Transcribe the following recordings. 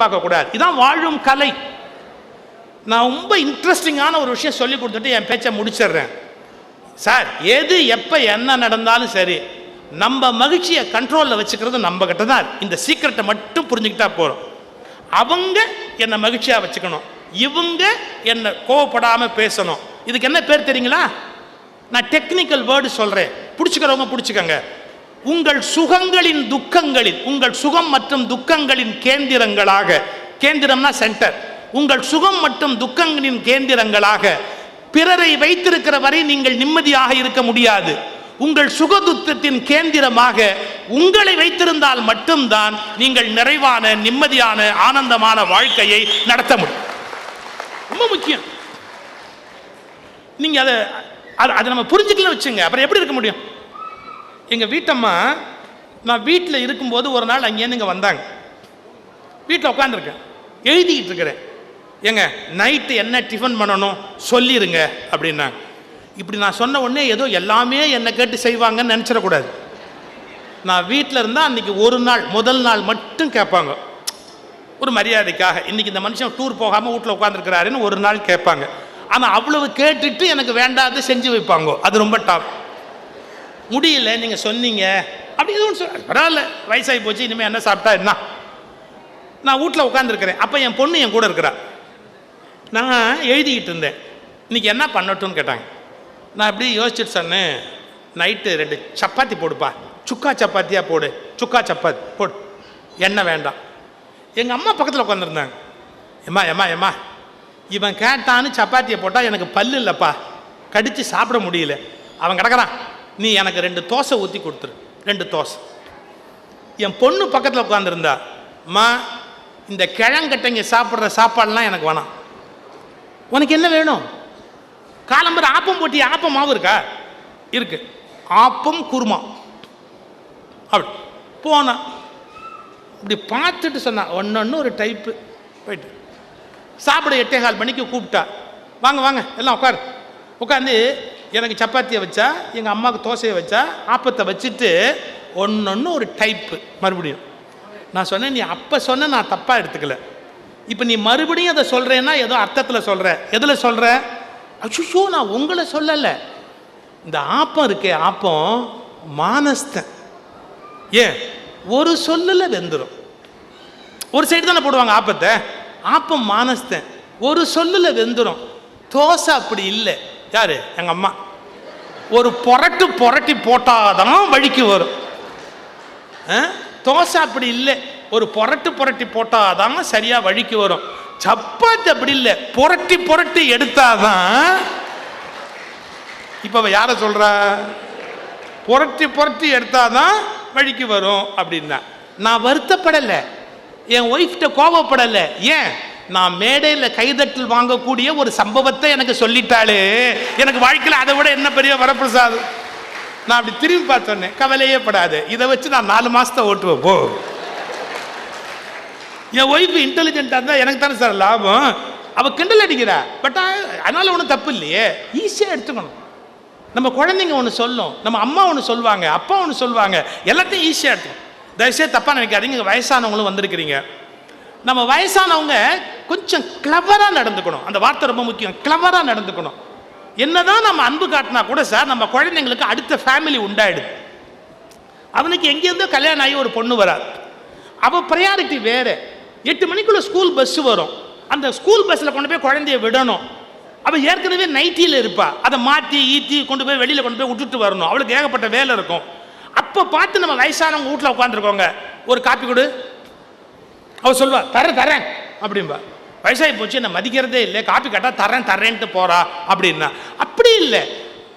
பார்க்கக்கூடாது. இதான் வாழும் கலை. நான் ரொம்ப இன்ட்ரெஸ்டிங்கான ஒரு விஷயம் சொல்லி கொடுத்துட்டு என் பேச்சை முடிச்சிடுறேன். சார் எது எப்போ என்ன நடந்தாலும் சரி நம்ம மகிழ்ச்சியை கண்ட்ரோலில் வச்சுக்கிறது நம்ம கிட்ட தான் இந்த சீக்கிரட்டை மட்டும் புரிஞ்சுக்கிட்டா போகிறோம் அவங்க என்னை மகிழ்ச்சியாக வச்சுக்கணும். இவங்க என்னை கோவப்படாமல் பேசணும். இதுக்கு என்ன பேர் தெரியுங்களா? நான் டெக்னிக்கல் வேர்டு சொல்கிறேன் பிடிச்சிக்கிறவங்க பிடிச்சிக்கங்க. உங்கள் சுகங்களின் துக்கங்களின் உங்கள் சுகம் மற்றும் துக்கங்களின் கேந்திரங்களாக கேந்திரம்னா சென்டர் உங்கள் சுகம் மற்றும் துக்கங்களின் கேந்திரங்களாக பிறரை வைத்திருக்கிற வரை நீங்கள் நிம்மதியாக இருக்க முடியாது. உங்கள் சுகதுத்தத்தின் கேந்திரமாக உங்களை வைத்திருந்தால் மட்டும்தான் நீங்கள் நிறைவான நிம்மதியான ஆனந்தமான வாழ்க்கையை நடத்த முடியும். ரொம்ப முக்கியம். நீங்க அதை அதை நம்ம புரிஞ்சுக்கல வச்சுங்க அப்புறம் எப்படி இருக்க முடியும்? எங்கள் வீட்டம்மா நான் வீட்டில் இருக்கும்போது ஒரு நாள் அங்கேருந்து இங்கே வந்தாங்க. வீட்டில் உட்காந்துருக்கேன் எழுதிக்கிட்டு இருக்கிறேன். ஏங்க நைட்டு என்ன டிஃபன் பண்ணணும் சொல்லிடுங்க அப்படின்னாங்க. இப்படி நான் சொன்ன உடனே ஏதோ எல்லாமே என்னை கேட்டு செய்வாங்கன்னு நினச்சிடக்கூடாது. நான் வீட்டில் இருந்தால் அன்றைக்கி ஒரு நாள் முதல் நாள் மட்டும் கேட்பாங்க. ஒரு மரியாதைக்காக. இன்றைக்கி இந்த மனுஷன் டூர் போகாமல் வீட்டில் உட்காந்துருக்கிறாருன்னு ஒரு நாள் கேட்பாங்க. ஆனால் அவ்வளவு கேட்டுட்டு எனக்கு வேண்டாத செஞ்சு வைப்பாங்க. அது ரொம்ப டாப் முடியல நீங்கள் சொன்னீங்க. அப்படி எதுவும் சொல் பரவாயில்ல வயசாகி போச்சு இனிமேல் என்ன சாப்பிட்டா என்ன? நான் வீட்டில் உட்காந்துருக்கிறேன் அப்போ என் பொண்ணு என் கூட இருக்கிறா. நான் எழுதிக்கிட்டு இருந்தேன். இன்னைக்கு என்ன பண்ணட்டும்னு கேட்டாங்க. நான் இப்படி யோசிச்சுட்டு சொன்னேன். நைட்டு ரெண்டு சப்பாத்தி போடுப்பா. சுக்கா சப்பாத்தியாக போடு. சுக்கா சப்பாத்தி போடு. எண்ணெய் வேண்டாம். எங்கள் அம்மா பக்கத்தில் உட்காந்துருந்தாங்க எம்மா எம்மா எம்மா இவன் கேட்டான்னு சப்பாத்தியை போட்டால் எனக்கு பல்லு இல்லைப்பா. கடித்து சாப்பிட முடியல. அவன் கிடக்கிறான். நீ எனக்கு ரெண்டு தோசை ஊற்றி கொடுத்துரு. ரெண்டு தோசை. என் பொண்ணு பக்கத்தில் உட்காந்துருந்தா அம்மா இந்த கிழங்கட்டைங்க சாப்பிட்ற சாப்பாடுலாம் எனக்கு வேணாம். உனக்கு என்ன வேணும்? காலம்பர ஆப்பம் போட்டி ஆப்பம் மாவு இருக்கா? இருக்கு. ஆப்பம் குருமா. அப்படி. போனா இப்படி பார்த்துட்டு சொன்னா ஒன்று ஒரு டைப்பு போயிட்டு. சாப்பிட எட்டே கால் மணிக்கு கூப்பிட்டா வாங்க வாங்க எல்லாம் உட்காரு. உட்காந்து எனக்கு சப்பாத்தியை வச்சா எங்கள் அம்மாவுக்கு தோசையை வச்சா ஆப்பத்தை வச்சுட்டு ஒன்று ஒரு டைப்பு மறுபடியும். நான் சொன்னேன் நீ அப்போ சொன்ன நான் தப்பாக எடுத்துக்கல. இப்போ நீ மறுபடியும் அதை சொல்கிறேன்னா ஏதோ அர்த்தத்தில் சொல்கிற எதில் சொல்கிற அச்சுஷோ நான் உங்களை சொல்லலை. இந்த ஆப்பம் இருக்கே ஆப்பம் மானஸ்தன். ஏன்? ஒரு சொல்லில் வெந்துடும் ஒரு சைடு தானே போடுவாங்க ஆப்பத்தை? ஆப்பம் மானஸ்தன். ஒரு சொல்லில் வெந்துடும் தோசை அப்படி இல்லை. யாரு? எங்கள் அம்மா. ஒரு புரட்டு புரட்டி போட்டாதான் வழிக்கு வரும். ஆ? தோசை அப்படி இல்லை. ஒரு புரட்டு புரட்டி போட்டாதான் சரியா வழிக்கு வரும். சப்பாத்தி அப்படி இல்லை. புரட்டி புரட்டி எடுத்தாதான் இப்போ யாரை சொல்கிறா புரட்டி புரட்டி எடுத்தாதான் வழிக்கு வரும் அப்படின்னா. நான் வருத்தப்படலை. என் ஒய்ஃப்கிட்ட கோபப்படலை ஏன்? நான் மேடையில் கைதட்டல் வாங்கக்கூடிய ஒரு சம்பவத்தை எனக்கு சொல்லிட்டாளே. எனக்கு வாழ்க்கையில் அதை விட என்ன பெரிய வரப்பிரசாதம்? நான் அப்படி திரும்பி பார்த்தோன்னே கவலையே படாது. இதை வச்சு நான் நாலு மாதத்தை ஓட்டுவேன் போ. என் ஒய்ஃப் இன்டெலிஜென்ட்டாக இருந்தால் எனக்கு தானே சார் லாபம். அவள் கிண்டல் அடிக்கிறா. பட் அதனால் ஒன்றும் தப்பு இல்லையே. ஈஸியாக எடுத்துக்கணும். நம்ம குழந்தைங்க ஒன்று சொல்லும். நம்ம அம்மா ஒன்று சொல்லுவாங்க அப்பா ஒன்று சொல்லுவாங்க. எல்லாத்தையும் ஈஸியாக எடுத்துக்கணும். தயவுசெய்து தப்பாக நினைக்காதீங்க. வயசானவங்களும் வந்திருக்கிறீங்க. நம்ம வயசானவங்க கொஞ்சம் கிளவராக நடந்துக்கணும். அந்த வார்த்தை ரொம்ப முக்கியம். கிளவராக நடந்துக்கணும். என்னதான் நம்ம அன்பு காட்டினா கூட சார் நம்ம குழந்தைங்களுக்கு அடுத்த ஃபேமிலி உண்டாயிடுது. அவனுக்கு எங்கேருந்தோ கல்யாணம் ஆகி ஒரு பொண்ணு வராது. அவள் ப்ரையாரிட்டி வேறு. எட்டு மணிக்குள்ள ஸ்கூல் பஸ்ஸு வரும். அந்த ஸ்கூல் பஸ்ஸில் கொண்டு போய் குழந்தைய விடணும். அவள் ஏற்கனவே நைட்டியில் இருப்பாள் அதை மாற்றி ஈத்தி கொண்டு போய் வெளியில் கொண்டு போய் விட்டுட்டு வரணும். அவளுக்கு ஏகப்பட்ட வேலை இருக்கும். அப்போ பார்த்து நம்ம வயசானவங்க வீட்டில் உட்காந்துருக்கோங்க ஒரு காப்பி கொடு. அவர் சொல்வா தரேன் தரேன் அப்படிம்பா. வயசாகி போச்சு என்னை மதிக்கிறதே இல்லை. காப்பி கேட்டால் தரேன் தரேன்ட்டு போறா அப்படின்னா. அப்படி இல்லை.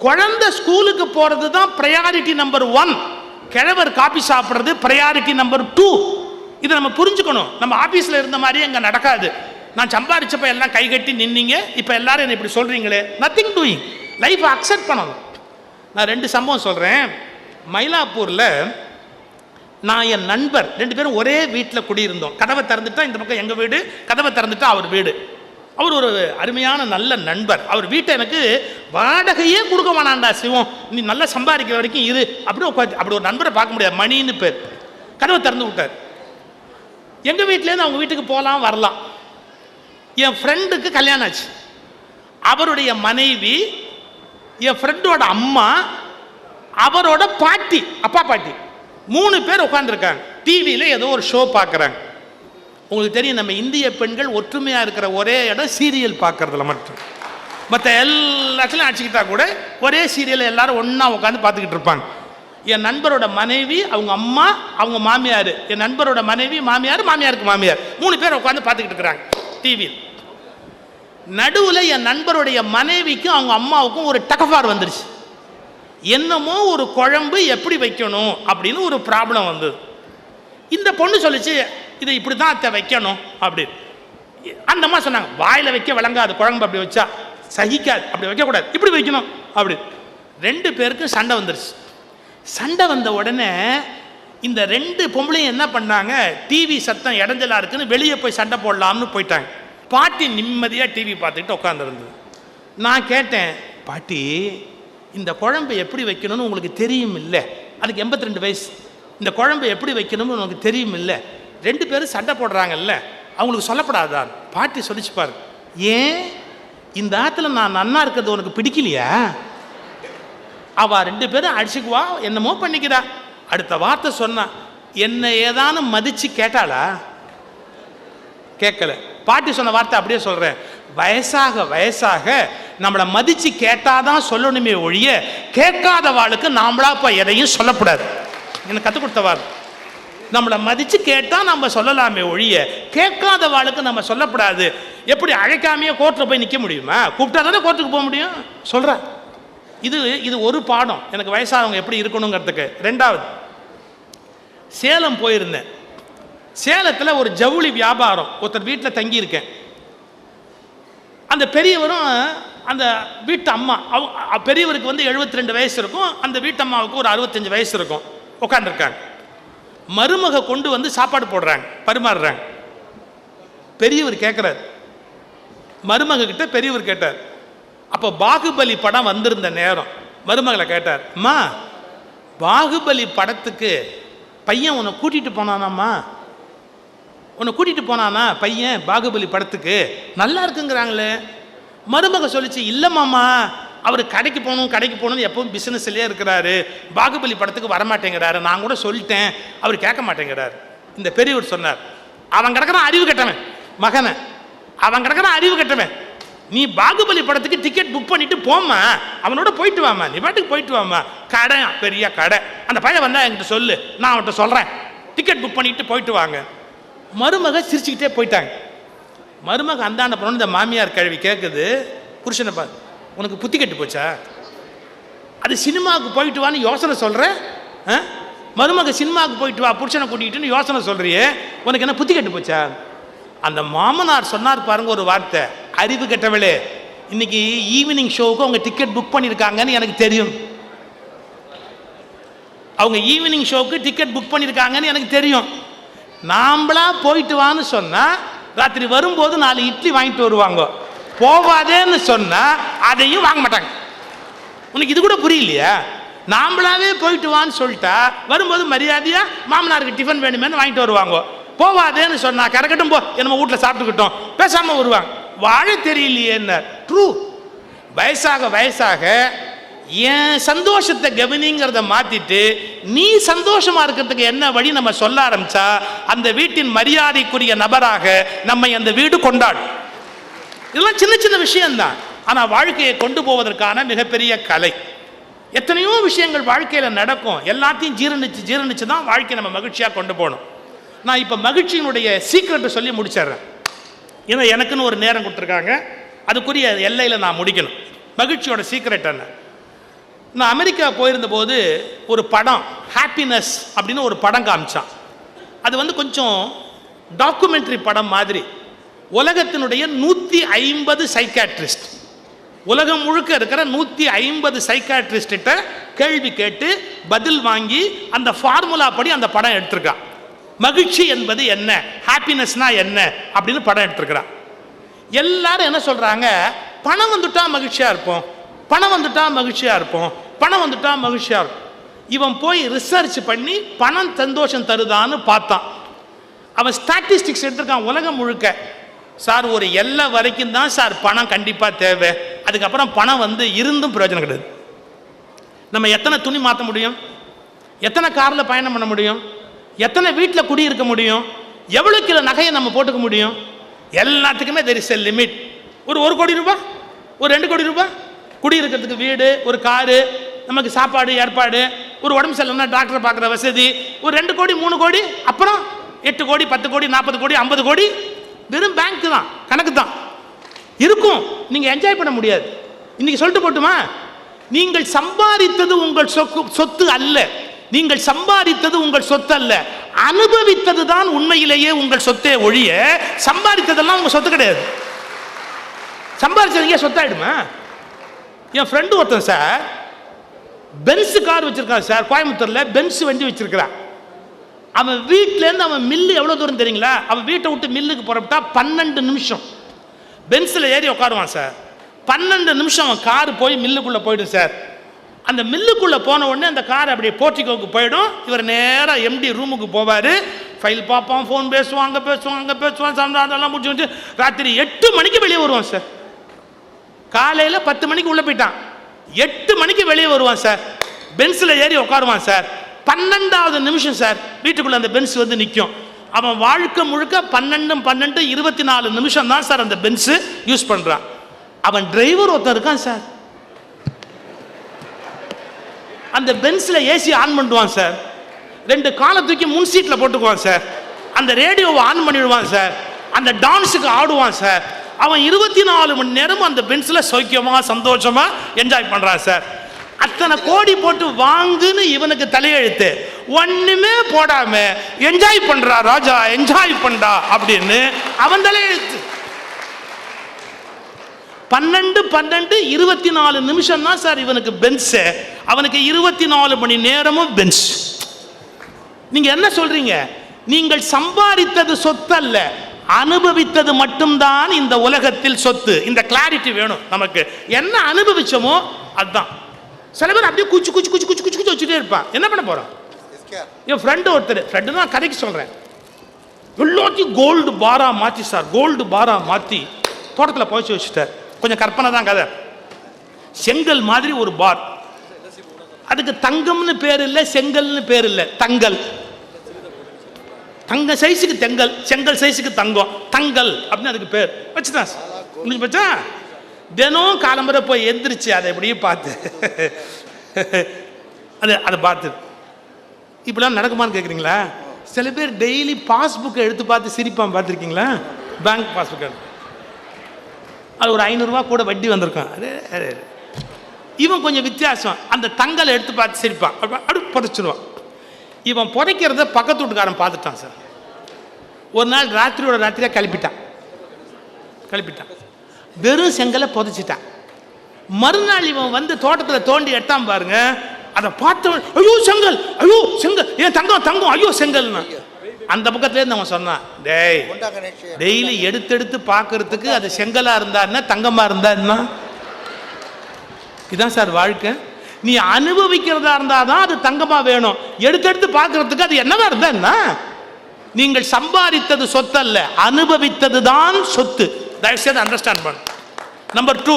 குழந்தை ஸ்கூலுக்கு போகிறது தான் ப்ரையாரிட்டி நம்பர் ஒன் கிழவர் காப்பி சாப்பிட்றது ப்ரையாரிட்டி நம்பர் டூ இதை நம்ம புரிஞ்சுக்கணும். நம்ம ஆஃபீஸில் இருந்த மாதிரி அங்கே நடக்காது. நான் சம்பாரிச்சப்ப எல்லாம் கை கட்டி நின்னீங்க. இப்போ எல்லாரும் என்ன இப்படி சொல்கிறீங்களே நத்திங் டூயிங் லைஃப்பை அக்செப்ட் பண்ணணும். நான் ரெண்டு சம்பவம் சொல்கிறேன் மயிலாப்பூரில் நான் என் நண்பர். ரெண்டு பேரும் ஒரே வீட்டில் குடியிருந்தோம். கதவை திறந்துட்டா இந்த பக்கம் எங்கள் வீடு? கதவை திறந்துட்டா அவர் வீடு. அவர் ஒரு அருமையான நல்ல நண்பர். அவர் வீட்டை எனக்கு வாடகையே கொடுக்க வேணாண்டா சிவம். நீ நல்லா சம்பாதிக்கிற வரைக்கும் இரு. அப்படி உட்காந்து அப்படி ஒரு நண்பரை பார்க்க முடியாது. மணின்னு பேர். கதவை திறந்து விட்டார். எங்கள் வீட்டிலேருந்து அவங்க வீட்டுக்கு போகலாம் வரலாம். என் ஃப்ரெண்டுக்கு கல்யாணம் ஆச்சு. அவருடைய மனைவி என் ஃப்ரெண்டோட அம்மா அவரோட பாட்டி அப்பா பாட்டி. மூணு பேர் உட்காந்துருக்காங்க டிவியில் ஏதோ ஒரு ஷோ பார்க்குறாங்க. உங்களுக்கு தெரியும் நம்ம இந்திய பெண்கள் ஒற்றுமையாக இருக்கிற ஒரே இடம் சீரியல் பார்க்கறதுல மட்டும். மற்ற எல்லாத்துலையும் அடிச்சுக்கிட்டா கூட ஒரே சீரியலை எல்லாரும் ஒன்றா உட்காந்து பார்த்துக்கிட்டு இருப்பாங்க. என் நண்பரோட மனைவி அவங்க அம்மா அவங்க மாமியார். என் நண்பரோட மனைவி மாமியார் மாமியாருக்கு மாமியார். மூணு பேர் உட்காந்து பார்த்துக்கிட்டு இருக்கிறாங்க டிவியில் நடுவில் என் நண்பருடைய மனைவிக்கும் அவங்க அம்மாவுக்கும் ஒரு டகஃபார் வந்துருச்சு. என்னமோ ஒரு குழம்பு எப்படி வைக்கணும் அப்படின்னு ஒரு ப்ராப்ளம் வந்தது. இந்த பொண்ணு சொல்லிச்சு இதை இப்படி தான் அத்தை வைக்கணும் அப்படின்னு. அந்த அம்மா சொன்னாங்க வாயில் வைக்க விளங்காது குழம்பு அப்படி வச்சா சகிக்காது அப்படி வைக்கக்கூடாது இப்படி வைக்கணும் அப்படி. ரெண்டு பேருக்கும் சண்டை வந்துருச்சு. சண்டை வந்த உடனே இந்த ரெண்டு பொம்பளையும் என்ன பண்ணாங்க டிவி சத்தம் இடைஞ்சலா இருக்குன்னு வெளியே போய் சண்டை போடலாம்னு போயிட்டாங்க. பாட்டி நிம்மதியாக டிவி பார்த்துக்கிட்டு உட்காந்துருந்தது நான் கேட்டேன் பாட்டி இந்த குழம்பு எப்படி வைக்கணும்னு உங்களுக்கு தெரியும் இல்லை அதுக்கு எண்பத்தி ரெண்டு வயசு. இந்த குழம்பு எப்படி வைக்கணும்னு உனக்கு தெரியும் இல்லை ரெண்டு பேரும் சண்டை போடுறாங்கல்ல. அவங்களுக்கு சொல்லப்படாதான் பாட்டி சொல்லிச்சுப்பார் ஏன்? இந்த ஆற்றுல நான் நன்னா இருக்கிறது உனக்கு பிடிக்கலையா? அவ ரெண்டு பேரும் அடிச்சுக்குவா என்னமோ பண்ணிக்கிறா. அடுத்த வார்த்தை சொன்னா என்னை ஏதானும் மதிச்சு கேட்டாளா? கேட்கல. பாட்டி சொன்ன வார்த்தை அப்படியே சொல்றேன். வயசாக வயசாக நம்மளை மதிச்சு கேட்டாதான் சொல்லணுமே ஒழிய கேட்காத வாளுக்கு நாமளா இப்போ எதையும் சொல்லக்கூடாது. எனக்கு கற்றுக் கொடுத்தவார் நம்மளை மதித்து கேட்டால் நம்ம சொல்லலாமே ஒழிய கேட்காத வாளுக்கு நம்ம சொல்லக்கூடாது எப்படி அழைக்காமையே கோர்ட்டில் போய் நிற்க முடியுமா? கூப்பிட்டா தானே கோர்ட்டுக்கு போக முடியும்? சொல்கிறேன் இது இது ஒரு பாடம். எனக்கு வயசானவங்க எப்படி இருக்கணுங்கிறதுக்கு. ரெண்டாவது சேலம் போயிருந்தேன். சேலத்தில் ஒரு ஜவுளி வியாபாரம். ஒருத்தர் வீட்டில் தங்கியிருக்கேன். அந்த பெரியவரும் அந்த வீட்டு அம்மா அவ பெரியவருக்கு வந்து 72 ரெண்டு வயசு இருக்கும் அந்த வீட்டு அம்மாவுக்கு ஒரு அறுபத்தஞ்சு வயசு இருக்கும். உட்காந்துருக்காங்க மருமக கொண்டு வந்து சாப்பாடு போடுறாங்க பரிமாறுறாங்க. பெரியவர் கேட்குறாரு மருமக கிட்ட பெரியவர் கேட்டார். அப்போ பாகுபலி படம் வந்திருந்த நேரம் மருமகளை கேட்டார் அம்மா பாகுபலி படத்துக்கு பையன் உன்னை கூட்டிகிட்டு போனானாம்மா? உன்னை கூட்டிகிட்டு போனானா பையன் பாகுபலி படத்துக்கு? நல்லா இருக்குங்கிறாங்களே. மருமக சொல்லிச்சு இல்லைம்மாம்மா அவர் கடைக்கு போகணும் கடைக்கு போகணும்னு எப்பவும் பிஸ்னஸ்லேயே இருக்கிறாரு. பாகுபலி படத்துக்கு வரமாட்டேங்கிறாரு. நான் கூட சொல்லிட்டேன் அவர் கேட்க மாட்டேங்கிறாரு. இந்த பெரியவர் சொன்னார் அவன் கிடக்குறான் அறிவு கட்டவன் மகனை. அவன் கிடக்குறான் அறிவு கட்டவன். நீ பாகுபலி படத்துக்கு டிக்கெட் புக் பண்ணிட்டு போம்மா. அவனோட போயிட்டு வாமா நீ பாட்டுக்கு போயிட்டு வாம்மா. கடை பெரிய கடை. அந்த பையன் வந்தா என்கிட்ட சொல்லு. நான் அவன்கிட்ட சொல்கிறேன் டிக்கெட் புக் பண்ணிட்டு போயிட்டு வாங்க. மருமக சிரிச்சுக்கிட்டே போயிட்டாங்க. மருமக அந்தாண்ட போனோன்னு இந்த மாமியார் கழுவி கேட்குது புருஷனை பா உனக்கு புத்தி கெட்டு போச்சா? அது சினிமாவுக்கு போயிட்டு வான்னு யோசனை சொல்கிற மருமக சினிமாவுக்கு போயிட்டு வா புருஷனை கூட்டிகிட்டுன்னு யோசனை சொல்கிறியே உனக்கு என்ன புத்தி கெட்டு போச்சா? அந்த மாமனார் சொன்னார் பாருங்க ஒரு வார்த்தை அறிவு கெட்டவளே இன்னைக்கு ஈவினிங் ஷோவுக்கு அவங்க டிக்கெட் புக் பண்ணியிருக்காங்கன்னு எனக்கு தெரியும். அவங்க ஈவினிங் ஷோவுக்கு டிக்கெட் புக் பண்ணியிருக்காங்கன்னு எனக்கு தெரியும். நாம்பளா போயிட்டு வான்னு சொன்னால் ராத்திரி வரும்போது நாலு இட்லி வாங்கிட்டு வருவாங்க. போகாதேன்னு சொன்னால் அதையும் வாங்க மாட்டாங்க. உனக்கு இது கூட புரியலையா? நாம்பளாவே போயிட்டு வான்னு சொல்லிட்டா வரும்போது மரியாதையாக மாமனாருக்கு டிஃபன் வேணுமேன்னு வாங்கிட்டு வருவாங்க. போவாதேன்னு சொன்னா கறக்கட்டும் போ என்னமோ வீட்டில் சாப்பிட்டுக்கிட்டோம். பேசாமல் வருவாங்க. வாழ தெரியலையேன்னு. ட்ரூ வயசாக வயசாக என் சந்தோஷத்தை கவனிங்கிறத மாத்திட்டு நீ சந்தோஷமா இருக்கிறதுக்கு என்ன வழி நம்ம சொல்ல ஆரம்பிச்சா அந்த வீட்டின் மரியாதைக்குரிய நபராக நம்மை அந்த வீடு கொண்டாடும். இதெல்லாம் சின்ன சின்ன விஷயம்தான். ஆனால் வாழ்க்கையை கொண்டு போவதற்கான மிகப்பெரிய கலை. எத்தனையோ விஷயங்கள் வாழ்க்கையில் நடக்கும். எல்லாத்தையும் ஜீரணிச்சு ஜீரணிச்சு தான் வாழ்க்கையை நம்ம மகிழ்ச்சியாக கொண்டு போகணும். நான் இப்போ மகிழ்ச்சியினுடைய சீக்ரெட்டை சொல்லி முடிச்சிடுறேன். ஏன்னா எனக்குன்னு ஒரு நேரம் கொடுத்துருக்காங்க. அதுக்குரிய எல்லையில் நான் முடிக்கணும். மகிழ்ச்சியோட சீக்ரெட் என்ன? நான் அமெரிக்கா போயிருந்த போது ஒரு படம் ஹாப்பினஸ் அப்படின்னு ஒரு படம் காமிச்சான். அது வந்து கொஞ்சம் டாக்குமெண்ட்ரி படம் மாதிரி. உலகத்தினுடைய நூற்றி ஐம்பது சைக்காட்ரிஸ்ட் உலகம் முழுக்க இருக்கிற நூற்றி ஐம்பது சைக்காட்ரிஸ்ட்ட கேள்வி கேட்டு பதில் வாங்கி அந்த ஃபார்முலா படி அந்த படம் எடுத்திருக்கான். மகிழ்ச்சி என்பது என்ன? ஹாப்பினஸ்னா என்ன? அப்படின்னு படம் எடுத்திருக்கிறான். எல்லாரும் என்ன சொல்கிறாங்க பணம் வந்துட்டா மகிழ்ச்சியாக இருப்போம். பணம் வந்துட்டா மகிழ்ச்சியாக இருப்போம். பணம் வந்துட்டா மகிழ்ச்சியாக இருக்கும். இவன் போய் ரிசர்ச் பண்ணி பணம் சந்தோஷம் தருதான்னு பார்த்தான். அவன் ஸ்டாட்டிஸ்டிக்ஸ் எடுத்திருக்கான் உலகம் முழுக்க. சார் ஒரு எல்லை வரைக்கும் தான் சார் பணம் கண்டிப்பாக தேவை. அதுக்கப்புறம் பணம் வந்து இருந்தும் பிரயோஜனம் கிடையாது. நம்ம எத்தனை துணி மாற்ற முடியும்? எத்தனை காரில் பயணம் பண்ண முடியும்? எத்தனை வீட்டில் குடியிருக்க முடியும்? எவ்வளோ கிலோ நகையை நம்ம போட்டுக்க முடியும்? எல்லாத்துக்குமே தெர் இஸ் எ லிமிட் ஒரு ஒரு கோடி ரூபாய்? ஒரு ரெண்டு கோடி ரூபாய்? குடியிருக்கிறதுக்கு வீடு ஒரு காரு நமக்கு சாப்பாடு ஏற்பாடு ஒரு உடம்பு சரியில்லைன்னா டாக்டரை பார்க்குற வசதி ஒரு ரெண்டு கோடி மூணு கோடி அப்புறம் எட்டு கோடி பத்து கோடி நாற்பது கோடி ஐம்பது கோடி வெறும் பேங்க் தான் கணக்கு தான். இருக்கும். நீங்கள் என்ஜாய் பண்ண முடியாது. இன்னைக்கு சொல்லிட்டு போட்டுமா? நீங்கள் சம்பாதித்தது உங்கள் சொக்கு சொத்து அல்ல. நீங்கள் சம்பாதித்தது உங்கள் சொத்து அல்ல. அனுபவித்தது தான் உண்மையிலேயே உங்கள் சொத்தே ஒழிய சம்பாதித்ததெல்லாம் உங்கள் சொத்து கிடையாது. சம்பாதிச்சது ஏன் சொத்தாயிடுமா? என் ஃப்ரெண்டு ஒருத்தன் சார் பென்ஸ் கார் வச்சிருக்கான் சார் கோயம்புத்தூர்ல. பென்ஸ் வண்டி வச்சிருக்கிறான். அவன் வீட்டிலேருந்து அவன் மில்லு எவ்வளோ தூரம் தெரியுங்களா? அவன் வீட்டை விட்டு மில்லுக்கு புறப்பட்டா பன்னெண்டு நிமிஷம். பென்ஸில் ஏறி உட்காருவான் சார். பன்னெண்டு நிமிஷம் அவன் கார் போய் மில்லுக்குள்ளே போயிடும் சார். அந்த மில்லுக்குள்ளே போன உடனே அந்த கார் அப்படியே போர்ட்டிகோவுக்கு போயிடும். இவர் நேராக எம்டி ரூமுக்கு போவார். ஃபைல் பார்ப்பான் ஃபோன் பேசுவான் அங்கே பேசுவான் அங்கே பேசுவான் சந்தா அதெல்லாம் முடிச்சு முடிச்சு ராத்திரி எட்டு மணிக்கு வெளியே வருவான் சார். காலையில் பத்து மணிக்கு உள்ளே போயிட்டான். எட்டு மணிக்கு வெளியே வருவான் சார் பென்ஸில் ஏறி உட்காருவான் சார் பன்னெண்டாவது நிமிஷம் சார் வீட்டுக்குள்ளே அந்த பென்ஸ் வந்து நிற்கும் அவன் வாழ்க்கை முழுக்க பன்னெண்டும் பன்னெண்டு இருபத்தி நாலு நிமிஷம் தான் சார் அந்த பென்ஸு யூஸ் பண்ணுறான் அவன் டிரைவர் ஒருத்தன் இருக்கான் சார் அந்த பென்ஸில் ஏசி ஆன் பண்ணுவான் சார் ரெண்டு காலை தூக்கி முன் சீட்டில் போட்டுக்குவான் சார் அந்த ரேடியோவை ஆன் பண்ணிடுவான் சார் அந்த டான்ஸுக்கு ஆடுவான் சார் அவன் இருபத்தி நாலு மணி நேரமும் அந்த பென்ஸில் சௌக்கியமா சந்தோஷமா என்ஜாய் பண்ணுறான் சார் அத்தனை கோடி போட்டு வாங்குன்னு இவனுக்கு தலையெழுத்து. ஒண்ணுமே போடாம என்ஜாய் பண்றா ராஜா என்ஜாய் பண்றா அப்படின்னு அவன் தலையெழுத்து. பன்னெண்டு பன்னெண்டு இருபத்தி நாலு நிமிஷம் தான் சார் இவனுக்கு பென்ஸ் அவனுக்கு இருபத்தி நாலு மணி நேரமும் பென்ஸ் நீங்க என்ன சொல்றீங்க? நீங்கள் சம்பாதித்தது சொத்து அல்ல அனுபவித்தது மட்டும்தான் இந்த உலகத்தில் சொத்து. இந்த கிளாரிட்டி வேணும் நமக்கு. என்ன அனுபவிச்சோமோ அதுதான். சில பேர் அப்படியே குச்சி குச்சி குச்சி குச்சி குச்சி குச்சி வச்சுட்டே இருப்பான். என்ன பண்ண போறோம்? என் ஃப்ரெண்டு ஒருத்தர். ஃப்ரெண்டு தான் கதைக்கு சொல்றேன். எல்லாத்தையும் கோல்டு பாரா மாற்றி சார் கோல்டு பாரா மாற்றி தோட்டத்தில் புதைச்சி வச்சுட்டார். கொஞ்சம் கற்பனை தான் கதை. செங்கல் மாதிரி ஒரு பார் அதுக்கு தங்கம்னு பேர் இல்லை செங்கல்னு பேர் இல்லை தங்கல். தங்க சைஸுக்கு தெங்கல் செங்கல் சைஸுக்கு தங்கம். தங்கல் அப்படின்னு அதுக்கு பேர். வச்சுதான் முடிஞ்சு போச்சா தினம் காலம்பரை போய் எந்திரிச்சு அதை எப்படியே பார்த்து. அது அதை பார்த்து. இப்படிலாம் நடக்குமான்னு கேட்குறீங்களா சில பேர் டெய்லி பாஸ்புக்கை எடுத்து பார்த்து சிரிப்பான் பார்த்துருக்கீங்களா? பேங்க் பாஸ்புக் அது ஒரு ஐநூறுரூவா கூட வட்டி வந்திருக்கும் அது இவன் கொஞ்சம் வித்தியாசம். அந்த தங்கலை எடுத்து பார்த்து சிரிப்பான். அப்படி அப்படி புதைச்சிருவான். இவன் புதைக்கிறத பக்கத்து வீட்டுக்காரன் பார்த்துட்டான் சார். ஒரு நாள் ராத்திரியோட ராத்திரியாக கிளப்பிட்டான் கிளப்பிட்டான் வெறும் செங்கலை புதைச்சிட்டான். மறுநாள் இவன் வந்து தோட்டத்தில் தோண்டி எடுத்தான் பாருங்க. அதை பார்த்தவன் ஐயோ செங்கல்! ஐயோ செங்கல்! ஏன் தங்கம் தங்கம்! ஐயோ செங்கல்னா. அந்த பக்கத்துலேருந்து அவன் சொன்னான் டேய் டெய்லி எடுத்து எடுத்து பார்க்கறதுக்கு அது செங்கலா இருந்தா என்ன தங்கமா இருந்தா என்ன? இதான் சார் வாழ்க்கை. நீ அனுபவிக்கிறதா இருந்தால் தான் அது தங்கமாக வேணும். எடுத்தெடுத்து பார்க்கறதுக்கு அது என்னவா இருந்தா என்ன? நீங்கள் சம்பாதித்தது சொத்து அல்ல அனுபவித்தது தான் சொத்து. தயவுசெய்து அண்டர்ஸ்டாண்ட் பண்ணு. நம்பர் டூ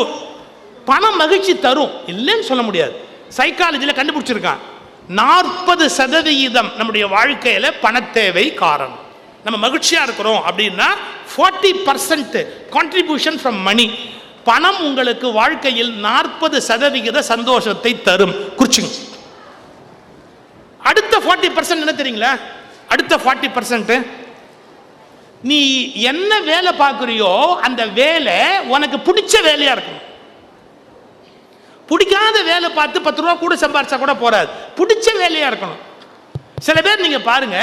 பணம் மகிழ்ச்சி தரும். இல்லைன்னு சொல்ல முடியாது. சைக்காலஜியில் கண்டுபிடிச்சிருக்கான். நாற்பது சதவிகிதம் நம்முடைய வாழ்க்கையில் பணத்தேவை காரணம். நம்ம மகிழ்ச்சியாக இருக்கிறோம் அப்படின்னா forty percent contribution from money பணம் உங்களுக்கு வாழ்க்கையில் நாற்பது சதவிகித சந்தோஷத்தை தரும். குறிச்சுங்க. அடுத்த ஃபார்ட்டி பர்சன்ட் என்ன தெரியுங்களா? அடுத்த ஃபார்ட்டி பர்சன்ட் நீ என்ன வேலை பார்க்குறியோ அந்த வேலை உனக்கு பிடிச்ச வேலையாக இருக்கும் பிடிக்காத வேலை பார்த்து பத்து ரூபா கூட சம்பாரிச்சா கூட போறாது. பிடிச்ச வேலையா இருக்கணும். சில பேர் நீங்க பாருங்க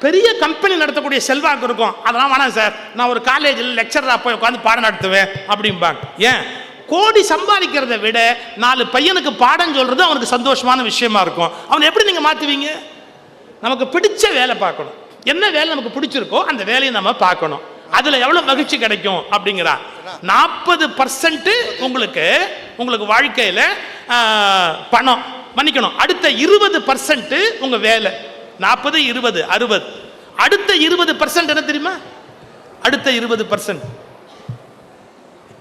பெரிய கம்பெனி நடத்தக்கூடிய செல்வாக்கு இருக்கும். அதெல்லாம் வேணாம் சார். நான் ஒரு காலேஜில் லெக்சராக போய் உட்காந்து பாடம் நடத்துவேன் அப்படிம்பாங்க. ஏன்? கோடி சம்பாதிக்கிறதை விட நாலு பையனுக்கு பாடம் சொல்றது அவனுக்கு சந்தோஷமான விஷயமா இருக்கும். அவனை எப்படி நீங்க மாத்துவீங்க? நமக்கு பிடிச்ச வேலை பார்க்கணும். என்ன வேலை நமக்கு பிடிச்சிருக்கோ அந்த வேலையை நம்ம பார்க்கணும். அதுல எவ்வளவு மகிழ்ச்சி கிடைக்கும் அப்படிங்கிறா. நாற்பது பர்சன்ட் உங்களுக்கு உங்களுக்கு வாழ்க்கையில பணம். மன்னிக்கணும். அடுத்த இருபது பர்சன்ட் உங்க வேலை. நாற்பது இருபது அறுபது. அடுத்த இருபது பர்சன்ட் என்ன தெரியுமா? அடுத்த இருபது பர்சன்ட்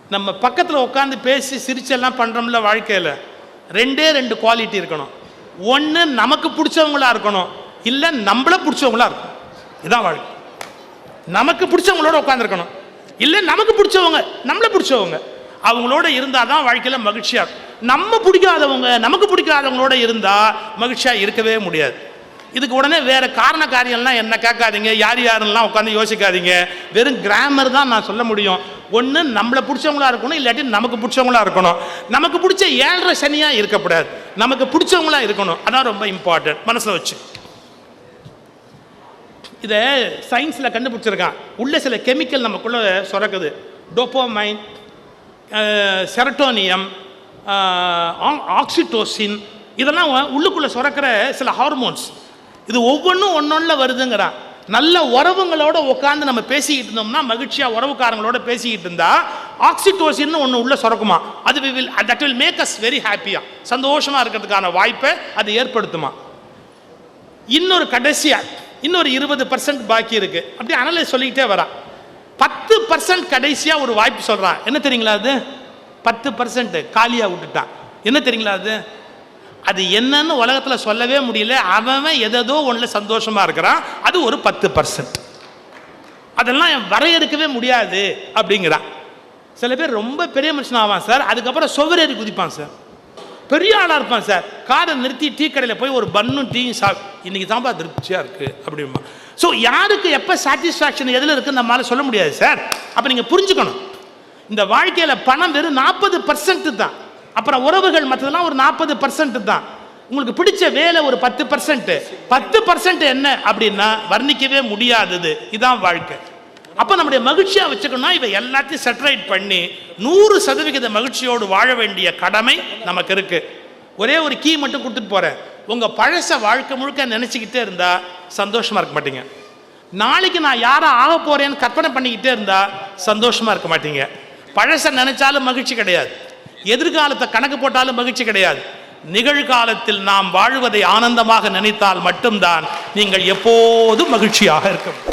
நம்ம பக்கத்தில் உட்காந்து பேசி சிரிச்செல்லாம் பண்ணுறோம்ல வாழ்க்கையில். ரெண்டே ரெண்டு குவாலிட்டி இருக்கணும். ஒன்று நமக்கு பிடிச்சவங்களா இருக்கணும். இல்லை நம்மள பிடிச்சவங்களா இருக்கணும். இதுதான் வாழ்க்கை. நமக்கு பிடிச்சவங்களோட உட்காந்துருக்கணும் இல்லை நமக்கு பிடிச்சவங்க நம்மளை பிடிச்சவங்க. அவங்களோட இருந்தால் தான் வாழ்க்கையில் மகிழ்ச்சியாக இருக்கும். நம்ம பிடிக்காதவங்க நமக்கு பிடிக்காதவங்களோட இருந்தால் மகிழ்ச்சியாக இருக்கவே முடியாது. இதுக்கு உடனே வேற காரண காரியம்லாம் என்ன கேட்காதீங்க யார் யாருன்னெலாம் உட்காந்து யோசிக்காதீங்க. வெறும் கிராமர் தான் நான் சொல்ல முடியும். ஒன்று நம்மளை பிடிச்சவங்களா இருக்கணும் இல்லாட்டி நமக்கு பிடிச்சவங்களா இருக்கணும். நமக்கு பிடிச்ச ஏழரை சனியாக இருக்கக்கூடாது. நமக்கு பிடிச்சவங்களா இருக்கணும். அதான் ரொம்ப இம்பார்ட்டன்ட் மனசில் வச்சு. இதை சயின்ஸில் கண்டுபிடிச்சிருக்கான். உள்ள சில கெமிக்கல் நமக்குள்ளே சுரக்குது. டோப்போமைன் செரட்டோனியம் ஆக்சிடோசின் இதெல்லாம் உள்ளுக்குள்ளே சுரக்கிற சில ஹார்மோன்ஸ் இது ஒவ்வொன்றும் ஒன்னொன்றில் வருதுங்கிறான் நல்ல உறவுங்களோட உட்காந்து நம்ம பேசிக்கிட்டு இருந்தோம்னா மகிழ்ச்சியாக உறவுக்காரங்களோட பேசிக்கிட்டு இருந்தா ஆக்சிடோசின்னு ஒன்று உள்ள சுரக்குமா. அது will that will make us very ஹாப்பியாக சந்தோஷமாக இருக்கிறதுக்கான வாய்ப்பை அது ஏற்படுத்துமா. இன்னொரு கடைசியாக இன்னொரு இருபது பர்சன்ட் பாக்கி இருக்கு. அப்படி அனலைஸ் சொல்லிக்கிட்டே வரான் பத்து பர்சன்ட் கடைசியாக ஒரு வாய்ப்பு சொல்கிறான் என்ன தெரியுங்களா அது? பத்து பர்சன்ட் காலியாக விட்டுட்டான் என்ன தெரியுங்களா அது? அது என்னன்னு உலகத்தில் சொல்லவே முடியல. அவன் எதோ ஒன்றில் சந்தோஷமாக இருக்கிறான். அது ஒரு பத்து பர்சன்ட் அதெல்லாம் வரையறுக்கவே முடியாது அப்படிங்கிறான் சில பேர் ரொம்ப பெரிய மனுஷன் ஆவான் சார். அதுக்கப்புறம் சுவரேறி குதிப்பான் சார். பெரிய ஆளாக இருப்பான் சார். காரை நிறுத்தி டீ கடையில் போய் ஒரு பன்னும் டீயும் சா இன்னைக்கு தான்ப்பா திருப்தியாக இருக்குது அப்படிமா ஸோ யாருக்கு எப்போ சாட்டிஸ்ஃபேக்ஷன் எதில் இருக்குன்னு நம்மளால் சொல்ல முடியாது சார். அப்போ நீங்கள் புரிஞ்சுக்கணும். இந்த வாழ்க்கையில் பணம் வெறும் நாற்பது பர்சன்ட் தான். அப்புறம் உறவுகள் மற்றதெல்லாம் ஒரு நாற்பது பர்சன்ட் தான். உங்களுக்கு பிடிச்ச வேலை ஒரு பத்து பர்சன்ட் பத்து பர்சன்ட் என்ன அப்படின்னா வர்ணிக்கவே முடியாதது. இதான் வாழ்க்கை. அப்போ நம்முடைய மகிழ்ச்சியாக வச்சுக்கணும்னா இவை எல்லாத்தையும் செட்டரைட் பண்ணி நூறு சதவிகித மகிழ்ச்சியோடு வாழ வேண்டிய கடமை நமக்கு இருக்கு. ஒரே ஒரு கீ மட்டும் கொடுத்துட்டு போறேன். உங்க பழச வாழ்க்கை முழுக்க நினைச்சுக்கிட்டே இருந்தா சந்தோஷமா இருக்க மாட்டீங்க. நாளைக்கு நான் யாரை ஆக போறேன்னு கற்பனை பண்ணிக்கிட்டே இருந்தா சந்தோஷமா இருக்க மாட்டீங்க. பழச நினைச்சாலும் மகிழ்ச்சி கிடையாது. எதிர்காலத்தை கணக்கு போட்டாலும் மகிழ்ச்சி கிடையாது. நிகழ்காலத்தில் நாம் வாழ்வதை ஆனந்தமாக நினைத்தால் மட்டும்தான் நீங்கள் எப்போதும் மகிழ்ச்சியாக இருக்க முடியும்.